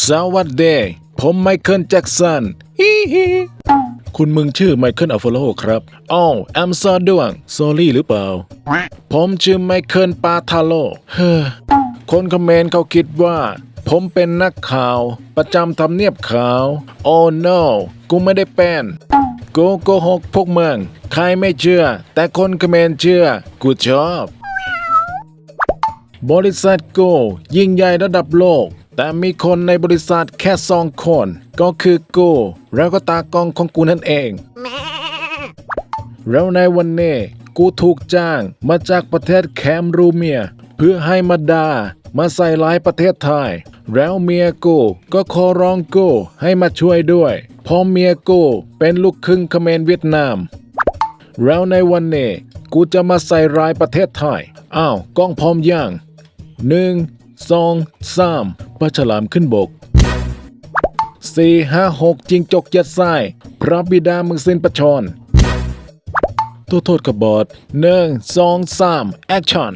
สวัสดีผมไมเคิลแจ็กสันฮิฮิคุณมึงชื่อไมเคิลอัฟโฟโลครับอ้าวแอมซอด้วงโซอรี่หรือเปล่า ผมชื่อไมเคิลปาทาโลเฮ้อคนคอมเมนต์เขาคิดว่า ผมเป็นนักข่าว ประจำทำเนียบขาว โอ้ no กูไม่ได้เป็นกูโกหกพวกมึงใครไม่เชื่อ แต่คนคอมเมนต์เชื่อ กูชอบ บริษัทโก ยิ่งใหญ่ระดับโลก แต่มีคนในบริษัทแค่สองคน ก็คือกู แล้วก็ตากล้องของกูนั่นเอง แล้วในวันนี้กูถูกจ้างมาจากประเทศแคมรูเมีย เพื่อให้มาดามาใส่ร้ายประเทศไทย แล้วเมียกูก็ขอร้องกูให้มาช่วยด้วยเพราะเมียกูเป็นลูกครึ่งเขมรเวียดนาม แล้วในวันนี้กูจะมาใส่ร้ายประเทศไทย อ้าวกล้องพร้อมยังหนึ่ง สองสามปลาฉลามขึ้นบกสี่ห้าหกจิงจกยัดไส้พระบิดามึงสิ้นประชรโทษโทษกระบอดหนึ่งสองสามแอคชั่น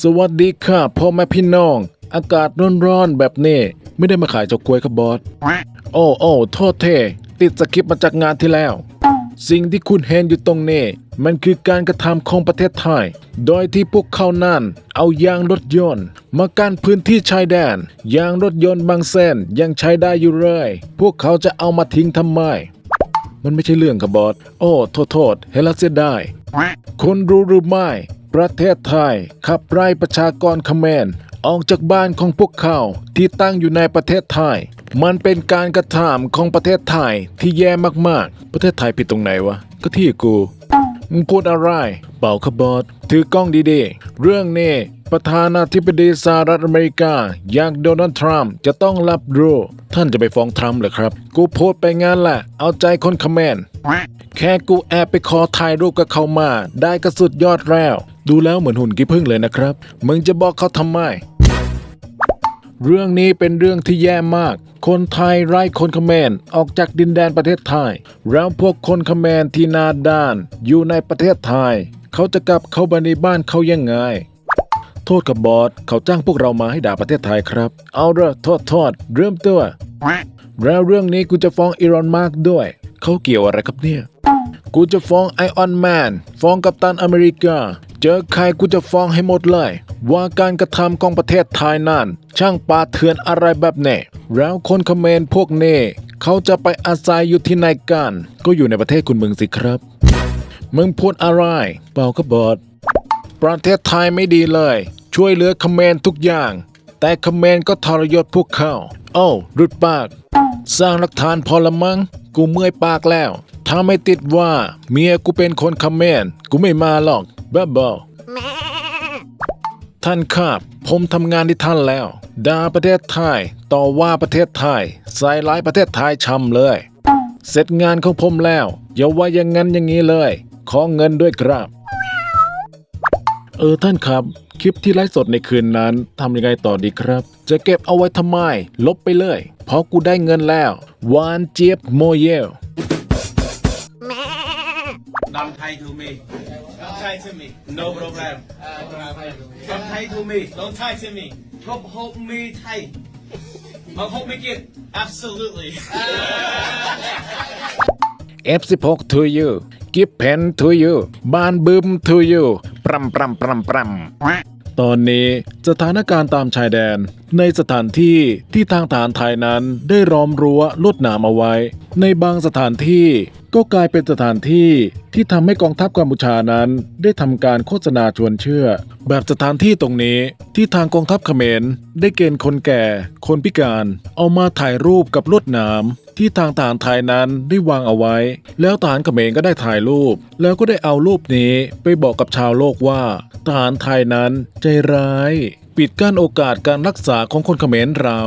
สวัสดีค่ะพ่อแม่พี่น้อง อากาศร้อนๆแบบนี้ไม่ได้มาขายเจ้ากล้วยครับอสโอ้โอ้โทษเท ติดสคริปต์มาจากงานที่แล้ว สิ่งที่คุณเห็นอยู่ตรงนี้ มันคือการกระทำของประเทศไทย โดยที่พวกเขานั้นเอายางรถยนต์ มากั้นพื้นที่ชายแดน ยางรถยนต์บางเส้นยังใช้ได้อยู่เลย พวกเขาจะเอามาทิ้งทำไม มันไม่ใช่เรื่องครับบอสโอ้โทษโทษเห็นแล้วเสียดายคุณรู้หรือไม่ ประเทศไทยขับไล่ประชากรเขมรออกจากบ้านของพวกเขาที่ตั้งอยู่ในประเทศไทย มันเป็นการกระทำของประเทศไทยที่แย่มากๆ ประเทศไทยผิดตรงไหนวะ ก็ที่กู มึงพูดอะไร เปล่าครับบอสถือกล้องดีๆ เรื่องนี้ประธานาธิบดีสหรัฐอเมริกา อย่างโดนัลด์ทรัมป์จะต้องรับรู้ ท่านจะไปฟ้องทรัมป์เหรอครับ กูโพสต์ไปงานแหละ เอาใจคนเขมรแค่กูแอบไปขอถ่ายรูปกับเขามา ได้ก็สุดยอดแล้ว ดูแล้วเหมือนหุ่นกี่พึ่งเลยนะครับ มึงจะบอกเขาทำไม เรื่องนี้เป็นเรื่องที่แย่มาก คนไทยไล่คนเขมรออกจากดินแดนประเทศไทย แล้วพวกคนเขมรที่นาด้านอยู่ในประเทศไทย เขาจะกลับเข้าไปในบ้านเขายังไง โทษกับบอสเขาจ้างพวกเรามาให้ด่าประเทศไทยครับ เอาเถอะทษโทษเริ่มตัว แล้วเรื่องนี้กูจะฟ้องอีรอนมาร์กด้วย เขาเกี่ยวอะไรครับเนี่ย กูจะฟ้องไอออนแมนฟ้องกัปตันอเมริกา เจอใครกูจะฟ้องให้หมดเลย ว่าการกระทำของประเทศไทยนั้นช่างปาเถื่อนอะไรแบบเนี้แล้วคนเขมรพวกเนี้เขาจะไปอาศัยอยู่ที่ไหนกัน ก็อยู่ในประเทศคุณมึงสิครับ มึงพูดอะไร เปล่าก็บอด ประเทศไทยไม่ดีเลย ช่วยเหลือเขมรทุกอย่าง แต่เขมรก็ทรยศพวกเขาโอ้ารุดปาก สร้างหลักฐานพอละมั้ง กูเมื่อยปากแล้ว ถ้าไม่ติดว่า เมียกูเป็นคนเขมรกูไม่มาหรอกบ้าบอท่านครับผมทำงานที่ท่านแล้วด่าประเทศไทย ต่อว่าประเทศไทยใส่ร้ายประเทศไทยช้ำเลย เสร็จงานของผมแล้ว อย่าว่าอย่างนั้นอย่างนี้เลย ขอเงินด้วยครับ เออท่านครับ คลิปที่ไลฟ์สดในคืนนั้นทำยังไงต่อดีครับ จะเก็บเอาไว้ทำไม ลบไปเลย เพราะกูได้เงินแล้ว หวานเจี๊ยบโมเยล Don't Thai to me. Don't Thai to me. No problem. Don't Thai to me. Don't Thai to me. Hope hope me Thai. Mà hope me get absolutely. F16 to you กิฟเพน to you บ้านบึม to you ปรำปรำปรำปรำตอนนี้สถานการณ์ตามชายแดน ในสถานที่ที่ทางฐานไทยนั้นได้ล้อมรั้วลวดหนามเอาไว้ ในบางสถานที่ก็กลายเป็นสถานที่ที่ทำให้กองทัพกัมพูชานั้น ได้ทำการโฆษณาชวนเชื่อ แบบสถานที่ตรงนี้ที่ทางกองทัพเขมร ได้เกณฑ์คนแก่ คนพิการ เอามาถ่ายรูปกับลวดหนามที่ทางทหารไทยนั้นได้วางเอาไว้ แล้วทหารเขมรก็ได้ถ่ายรูป แล้วก็ได้เอารูปนี้ไปบอกกับชาวโลกว่าทหารไทยนั้นใจร้าย ปิดกั้นโอกาสการรักษาของคนเขมรเรา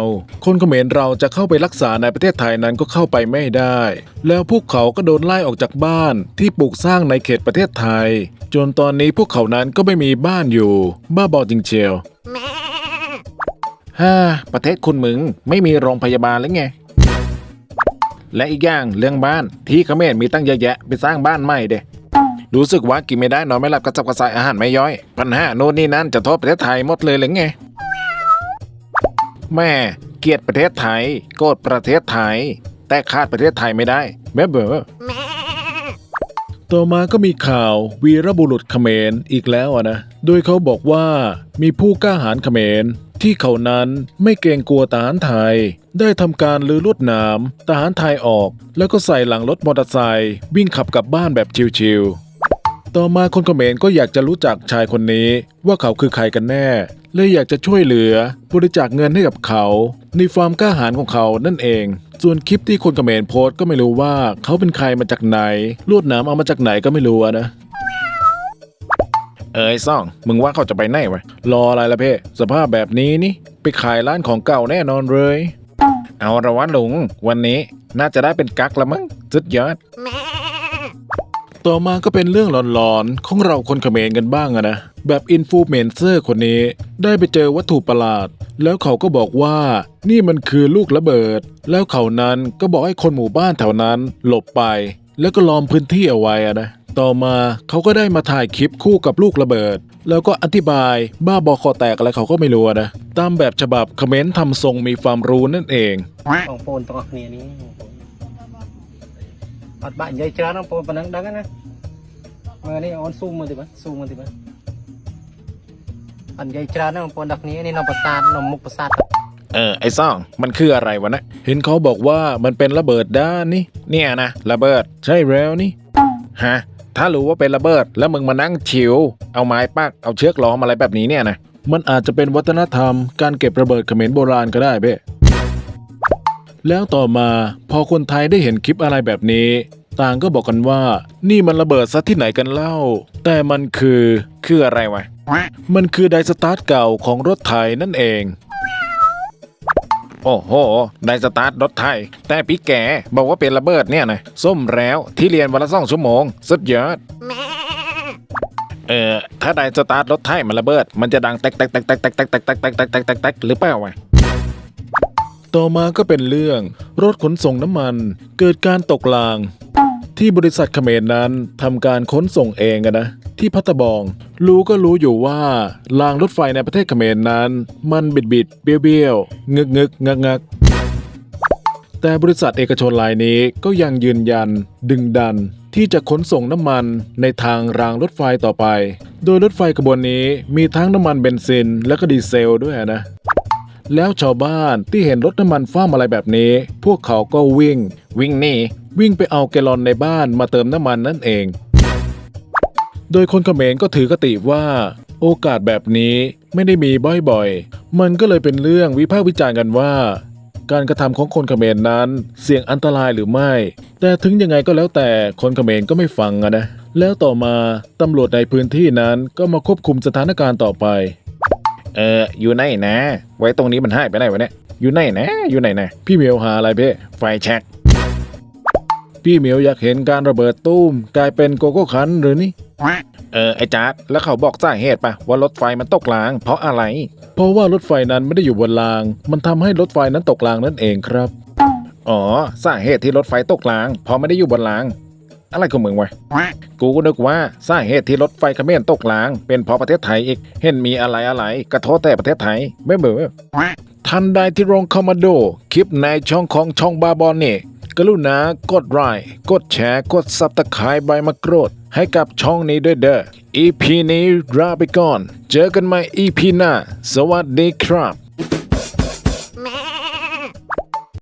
คนเขมรเราจะเข้าไปรักษาในประเทศไทยนั้นก็เข้าไปไม่ได้ แล้วพวกเขาก็โดนไล่ออกจากบ้านที่ปลูกสร้างในเขตประเทศไทย จนตอนนี้พวกเขานั้นก็ไม่มีบ้านอยู่ บ้าบอจริงเชียวฮ่าประเทศคุณมึงไม่มีโรงพยาบาลแล้วไง และอีกอย่างเรื่องบ้านที่เขมรมีตั้งเยอะแยะไปสร้างบ้านใหม่เด้ รู้สึกว่ากินไม่ได้นอนไม่หลับกระสับกระส่ายอาหารไม่ย่อย ปัญหาโน่นนี่นั่นจะโทษประเทศไทยหมดเลยหรือไง แม่เกลียดประเทศไทยโกรธประเทศไทย แต่ขาดประเทศไทยไม่ได้แม่เบอต่อมาก็มีข่าววีรบุรุษเขมรอีกแล้วนะ โดยเขาบอกว่ามีผู้กล้าหาญเขมรที่เขานั้นไม่เกรงกลัวทหารไทย ได้ทำการลือลวดหนามทหารไทยออก แล้วก็ใส่หลังรถมอเตอร์ไซค์วิ่งขับกลับบ้านแบบชิวๆ ต่อมาคนเขมรก็อยากจะรู้จักชายคนนี้ ว่าเขาคือใครกันแน่เลยอยากจะช่วยเหลือบริจาคเงินให้กับเขา ในความกล้าหาญของเขานั่นเอง ส่วนคลิปที่คนเขมรโพสต์ก็ไม่รู้ว่าเขาเป็นใครมาจากไหนลวดหนามเอามาจากไหนก็ไม่รู้นะเอ้ยซ่อง มึงว่าเขาจะไปไหนวะรออะไรล่ะเพ่สภาพแบบนี้นี่ ไปขายร้านของเก่าแน่นอนเลย เอาละวะลุง วันนี้น่าจะได้เป็นกักละมั้งสุดยอด ต่อมาก็เป็นเรื่องหลอนๆ ของเราคนเขมรกันบ้างอะนะ แบบอินฟูเมนเซอร์คนนี้ได้ไปเจอวัตถุประหลาด แล้วเขาก็บอกว่า นี่มันคือลูกระเบิด แล้วเขานั้นก็บอกให้คนหมู่บ้านแถวนั้น หลบไป แล้วก็ล้อมพื้นที่เอาไว้อะนะต่อมาเขาก็ได้มาถ่ายคลิปคู่กับลูกระเบิด แล้วก็อธิบายบ้าบอคอแตกอะไรเขาก็ไม่รู้นะ ตามแบบฉบับคอมเมนต์ทำทรงมีความรู้นั่นเองของโฟนตัวนี้นี่ អត់បាក់និយាយច្រើនបងប្អូនប៉ុណ្ណឹងដឹងណាមើលនេះអូនស៊ូមមើលតិចបាទស៊ូមមើលតិចបាទអត់និយាយច្រើនទេបងប្អូនទាំងគ្នានេះនៅប្រាសាទនៅមុខប្រាសាទ เออ ไอ้ซ่อง มันคืออะไรวะนะ เห็นเขาบอกว่ามันเป็นระเบิดด้านนี่ เนี่ยนะ ระเบิด ใช่แล้วนี่ ฮะ ถ้ารู้ว่าเป็นระเบิด แล้วมึงมานั่งชิว เอาไม้ปัก เอาเชือกล้อมอะไรแบบนี้เนี่ยนะ มันอาจจะเป็นวัฒนธรรม การเก็บระเบิดเขมรโบราณก็ได้เบ้ แล้วต่อมาพอคนไทยได้เห็นคลิปอะไรแบบนี้ ต่างก็บอกกันว่า นี่มันระเบิดซะที่ไหนกันเล่า แต่มันคือคืออะไรวะ มันคือไดสตาร์ทเก่าของรถไถนั่นเอง โอ้โห ไดสตาร์ทรถไทย แต่พี่แกบอกว่าเป็นระเบิดเนี่ยนะส้มแล้วที่เรียนวันละสองชั่วโมง สุดยอดเออถ้าไดสตาร์ทรถไทยมันระเบิด มันจะดังแตกแตกแตกแตกแตกแตกแตกแตกแตกแตกแตกหรือเปล่าวะ ต่อมาก็เป็นเรื่อง รถขนส่งน้ำมัน เกิดการตกราง ที่บริษัทเขมรนั้นทำการขนส่งเองอะนะ ที่พัตตบอง รู้ก็รู้อยู่ว่ารางรถไฟในประเทศเขมรนั้น มันบิดบิดเบี้ยวเบี้ยวงึกงึกงักงักแต่บริษัทเอกชนรายนี้ก็ยังยืนยัน ดึงดันที่จะขนส่งน้ำมันในทางรางรถไฟต่อไป โดยรถไฟขบวนนี้มีทั้งน้ำมันเบนซินและก็ดีเซลด้วยนะ แล้วชาวบ้านที่เห็นรถน้ำมันฟ้ามอะไรแบบนี้ พวกเขาก็วิ่ง วิ่งหนี่วิ่งไปเอาแกลลอนในบ้านมาเติมน้ำมันนั่นเอง โดยคนเขมรก็ถือกติว่า โอกาสแบบนี้ไม่ได้มีบ่อยๆ มันก็เลยเป็นเรื่องวิพากษ์วิจารณ์กันว่า การกระทำของคนเขมรนั้น เสี่ยงอันตรายหรือไม่ แต่ถึงยังไงก็แล้วแต่คนเขมรก็ไม่ฟังนะ แล้วต่อมาตำรวจในพื้นที่นั้นก็มาควบคุมสถานการณ์ต่อไป เอออยู่ไหนนะ ไว้ตรงนี้มันหายไปไหนวะเนี่ยอยู่ไหนนะ อยู่ไหนนะ พี่เมียวหาอะไรเพ่ไฟแช็กพี่เหมียวอยากเห็นการระเบิดตู้ม กลายเป็นโกโก้คันหรือนี่ เออ ไอ้จ๊าดแล้วเขาบอกสาเหตุปะว่ารถไฟมันตกราง เพราะอะไร เพราะว่ารถไฟนั้นไม่ได้อยู่บนราง มันทำให้รถไฟนั้นตกรางนั่นเองครับ อ๋อสาเหตุที่รถไฟตกราง เพราะไม่ได้อยู่บนราง อะไรของมึงวะ กูก็นึกว่าสาเหตุที่รถไฟเขมรตกราง เป็นเพราะประเทศไทยอีก เห็นมีอะไรอะไรกระโทษแต่ประเทศไทย ไม่เบื่อทันใดที่ลงคอมมานโด คลิปในช่องของช่องบาบอนนี่กรุณากดไลค์กดแชร์ กดซับตะไคร้ใบมะกรูดให้กับช่องนี้ด้วยเด้อ EP นี้ลาไปก่อน เจอกันใหม่ EP หน้า สวัสดีครับ